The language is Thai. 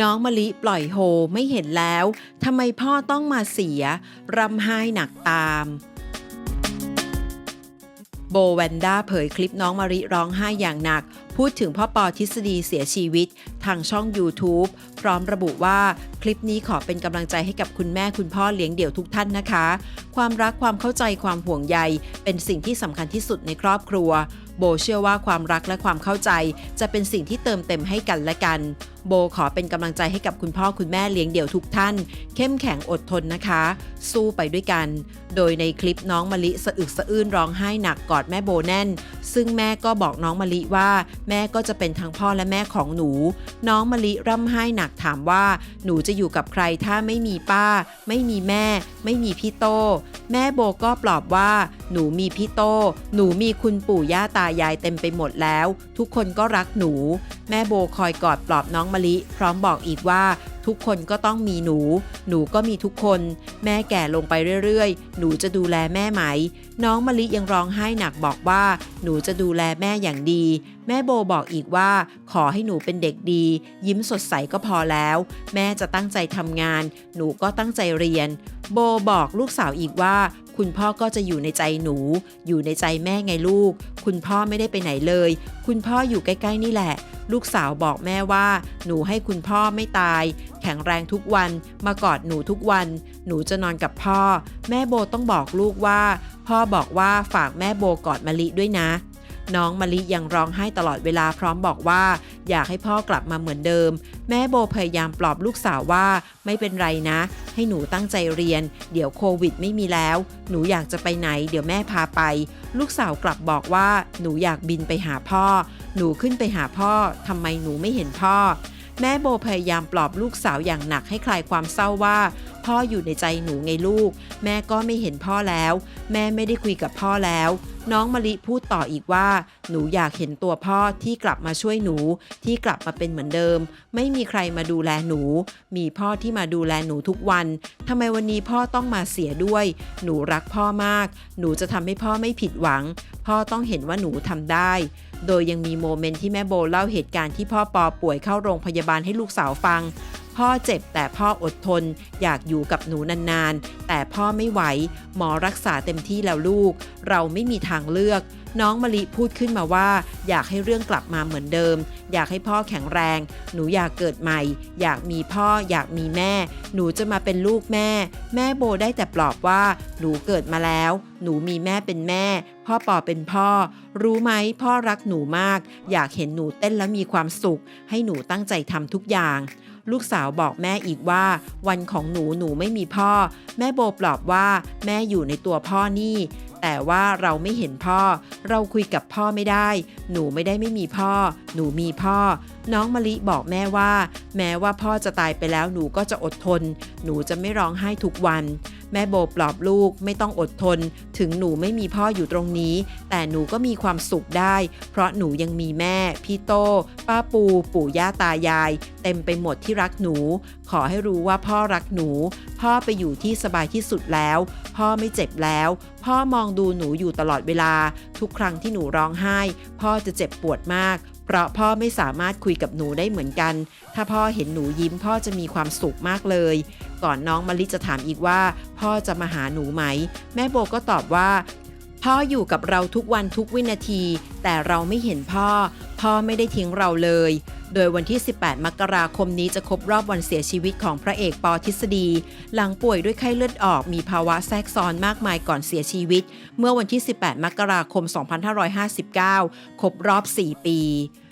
น้องมะลิปล่อยโฮไม่เห็นแล้วทำไมพ่อต้องมาเสียร่ำไห้หนักตาม โบแวนด้าเผยคลิปน้องมะลิร้องไห้อย่างหนัก พูดถึงพ่อปอทฤษฎีเสียชีวิต ทางช่อง YouTube พร้อมระบุว่าคลิปนี้ขอเป็นกำลังใจให้กับคุณแม่คุณพ่อเลี้ยงเดี่ยวทุกท่านนะคะ ความรักความเข้าใจความห่วงใย เป็นสิ่งที่สำคัญที่สุดในครอบครัว โบเชื่อว่าความรักและความเข้าใจ จะเป็นสิ่งที่เติมเต็มให้กันและกัน โบขอเป็นกำลังใจให้กับคุณพ่อคุณแม่เลี้ยงเดี่ยวทุกท่าน เข้มแข็งอดทนนะคะ สู้ไปด้วยกัน โดยในคลิปน้องมะลิสะอึกสะอื้นร้องไห้หนักกอดแม่โบแน่น ซึ่งแม่ก็บอกน้องมะลิว่า แม่ก็จะเป็นทั้งพ่อและแม่ของหนู น้องมะลิร่ำไห้หนักถามว่า หนูจะอยู่กับใครถ้าไม่มีป้า ไม่มีแม่ ไม่มีพี่โต แม่โบก็ปลอบว่า หนูมีพี่โต หนูมีคุณปู่ย่าตายายเต็มไปหมดแล้ว ทุกคนก็รักหนู แม่โบคอยกอดปลอบน้องมะลิ พร้อมบอกอีกว่าทุกคนก็ต้องมีหนู หนูก็มีทุกคน แม่แก่ลงไปเรื่อยๆ หนูจะดูแลแม่ไหมน้องมะลิยังร้องไห้หนักบอกว่า หนูจะดูแลแม่อย่างดี แม่โบบอกอีกว่า ขอให้หนูเป็นเด็กดี ยิ้มสดใสก็พอแล้ว แม่จะตั้งใจทำงาน หนูก็ตั้งใจเรียน โบบอกลูกสาวอีกว่า คุณพ่อก็จะอยู่ในใจหนู อยู่ในใจแม่ไงลูก คุณพ่อไม่ได้ไปไหนเลย คุณพ่ออยู่ใกล้ๆนี่แหละ ลูกสาวบอกแม่ว่า หนูให้คุณพ่อไม่ตาย แข็งแรงทุกวัน มากอดหนูทุกวัน หนูจะนอนกับพ่อ แม่โบต้องบอกลูกว่า พ่อบอกว่าฝากแม่โบกอดมะลิด้วยนะ น้องมะลิยังร้องไห้ตลอดเวลาพร้อมบอกว่า อยากให้พ่อกลับมาเหมือนเดิม แม่โบพยายามปลอบลูกสาวว่าไม่เป็นไรนะ ให้หนูตั้งใจเรียน เดี๋ยวโควิดไม่มีแล้ว หนูอยากจะไปไหน เดี๋ยวแม่พาไป ลูกสาวกลับบอกว่า หนูอยากบินไปหาพ่อ หนูขึ้นไปหาพ่อทำไมหนูไม่เห็นพ่อ แม่โบพยายามปลอบลูกสาวอย่างหนักให้คลายความเศร้าว่า พ่ออยู่ในใจหนูไงลูก แม่ก็ไม่เห็นพ่อแล้ว แม่ไม่ได้คุยกับพ่อแล้วน้องมะลิพูดต่ออีกว่า หนูอยากเห็นตัวพ่อที่กลับมาช่วยหนู ที่กลับมาเป็นเหมือนเดิม ไม่มีใครมาดูแลหนู มีพ่อที่มาดูแลหนูทุกวันทำไมวันนี้พ่อต้องมาเสียด้วย หนูรักพ่อมาก หนูจะทำให้พ่อไม่ผิดหวัง พ่อต้องเห็นว่าหนูทำได้ โดยยังมีโมเมนต์ที่แม่โบเล่าเหตุการณ์ที่พ่อปอป่วยเข้าโรงพยาบาลให้ลูกสาวฟัง พ่อเจ็บแต่พ่ออดทน อยากอยู่กับหนูนานๆ แต่พ่อไม่ไหว หมอรักษาเต็มที่แล้วลูก เราไม่มีทางเลือก น้องมะลิพูดขึ้นมาว่า อยากให้เรื่องกลับมาเหมือนเดิม อยากให้พ่อแข็งแรง หนูอยากเกิดใหม่ อยากมีพ่อ อยากมีแม่ หนูจะมาเป็นลูกแม่ แม่โบได้แต่ปลอบว่า หนูเกิดมาแล้ว หนูมีแม่เป็นแม่ พ่อปอเป็นพ่อ รู้ไหมพ่อรักหนูมาก อยากเห็นหนูเต้นแล้วมีความสุข ให้หนูตั้งใจทำทุกอย่าง ลูกสาวบอกแม่อีกว่า วันของหนูหนูไม่มีพ่อ แม่โบปลอบว่าแม่อยู่ในตัวพ่อนี่ แต่ว่าเราไม่เห็นพ่อ เราคุยกับพ่อไม่ได้ หนูไม่ได้ไม่มีพ่อ หนูมีพ่อ น้องมะลิบอกแม่ว่า แม้ว่าพ่อจะตายไปแล้วหนูก็จะอดทน หนูจะไม่ร้องไห้ทุกวัน แม่โบปลอบลูกไม่ต้องอดทน ถึงหนูไม่มีพ่ออยู่ตรงนี้ แต่หนูก็มีความสุขได้ เพราะหนูยังมีแม่ พี่โต ป้าปู ปู่ย่าตายาย เต็มไปหมดที่รักหนู ขอให้รู้ว่าพ่อรักหนู พ่อไปอยู่ที่สบายที่สุดแล้ว พ่อไม่เจ็บแล้ว พ่อมองดูหนูอยู่ตลอดเวลา ทุกครั้งที่หนูร้องไห้ พ่อจะเจ็บปวดมาก เพราะพ่อไม่สามารถคุยกับหนูได้เหมือนกัน ถ้าพ่อเห็นหนูยิ้มพ่อจะมีความสุขมากเลย ก่อนน้องมะลิจะถามอีกว่า พ่อจะมาหาหนูไหม แม่โบก็ตอบว่า พ่ออยู่กับเราทุกวันทุกวินาที แต่เราไม่เห็นพ่อ พ่อไม่ได้ทิ้งเราเลย โดยวันที่ 18 มกราคมนี้จะครบรอบวันเสียชีวิตของพระเอกปอทฤษฎี หลังป่วยด้วยไข้เลือดออกมีภาวะแทรกซ้อนมากมายก่อนเสียชีวิต เมื่อวันที่ 18 มกราคม 2559 ครบรอบ 4 ปี